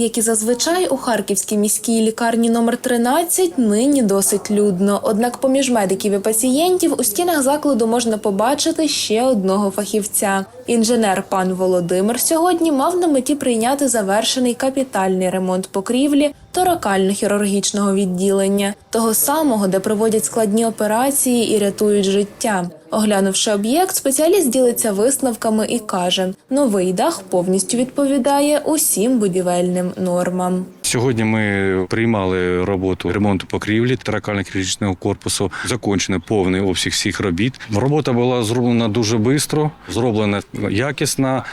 Як і зазвичай у Харківській міській лікарні номер 13 нині досить людно. Однак поміж медиків і пацієнтів у стінах закладу можна побачити ще одного фахівця. Інженер пан Володимир сьогодні мав на меті прийняти завершений капітальний ремонт покрівлі торакально-хірургічного відділення, того самого, де проводять складні операції і рятують життя. Оглянувши об'єкт, спеціаліст ділиться висновками і каже: новий дах повністю відповідає усім будівельним нормам. Сьогодні ми приймали роботу ремонту покрівлі таракально-хірургічного корпусу. Закончено повний обсяг всіх робіт. Робота була зроблена дуже швидко, зроблена якісна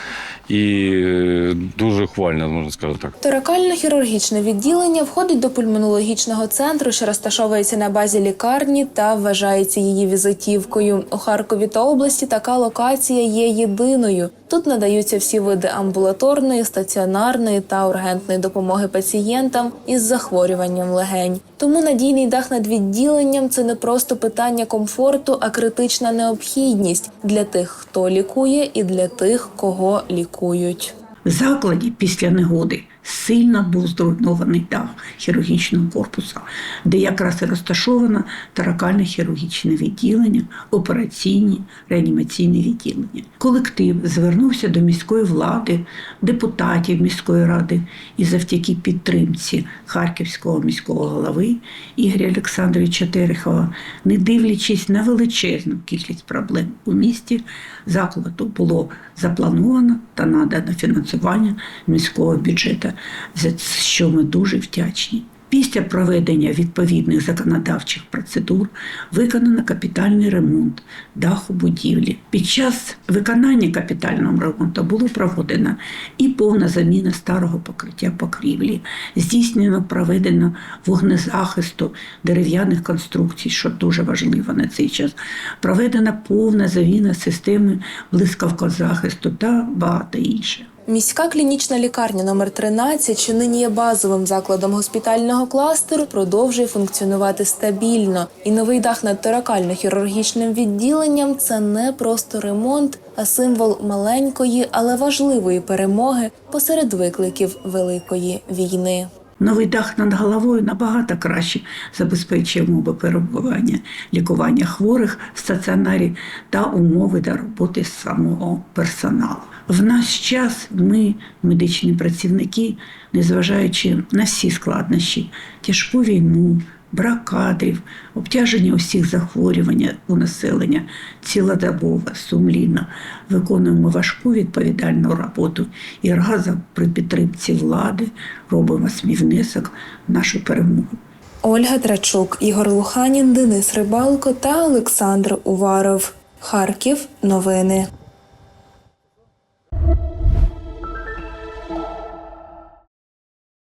і е, дуже хвальна, можна сказати так. Торакально-хірургічне відділення входить до пульмонологічного центру, що розташовується на базі лікарні та вважається її візитівкою. У Харкові та області така локація є єдиною. Тут надаються всі види амбулаторної, стаціонарної та ургентної допомоги пацієнтам із захворюванням легень. Тому надійний дах над відділенням це не просто питання комфорту, а критична необхідність для тих, хто лікує, і для тих, кого лікують. В закладі після негоди сильно був зруйнований дах хірургічного корпусу, де якраз і розташовано таракальне хірургічне відділення, операційні реанімаційні відділення. Колектив звернувся до міської влади, депутатів міської ради і завдяки підтримці Харківського міського голови Ігоря Олександровича Терехова, не дивлячись на величезну кількість проблем у місті, закладу було заплановано та надано фінансування міського бюджету, за що ми дуже вдячні. Після проведення відповідних законодавчих процедур виконано капітальний ремонт даху будівлі. Під час виконання капітального ремонту було проведено і повна заміна старого покриття покрівлі, здійснено проведено вогнезахисту дерев'яних конструкцій, що дуже важливо на цей час. Проведена повна заміна системи блискавкозахисту та багато інше. Міська клінічна лікарня номер 13, що нині є базовим закладом госпітального кластеру, продовжує функціонувати стабільно. І новий дах над торакально-хірургічним відділенням це не просто ремонт, а символ маленької, але важливої перемоги посеред викликів великої війни. Новий дах над головою набагато краще забезпечує умови перебування, лікування хворих в стаціонарі та умови для роботи самого персоналу. В наш час ми, медичні працівники, незважаючи на всі складнощі, тяжку війну, брак кадрів, обтяження усіх захворювань у населення цілодобово, сумлінно виконуємо важку відповідальну роботу і разом при підтримці влади робимо свій внесок в нашу перемогу. Ольга Трачук, Ігор Луханін, Денис Рибалко та Олександр Уваров. Харків. Новини.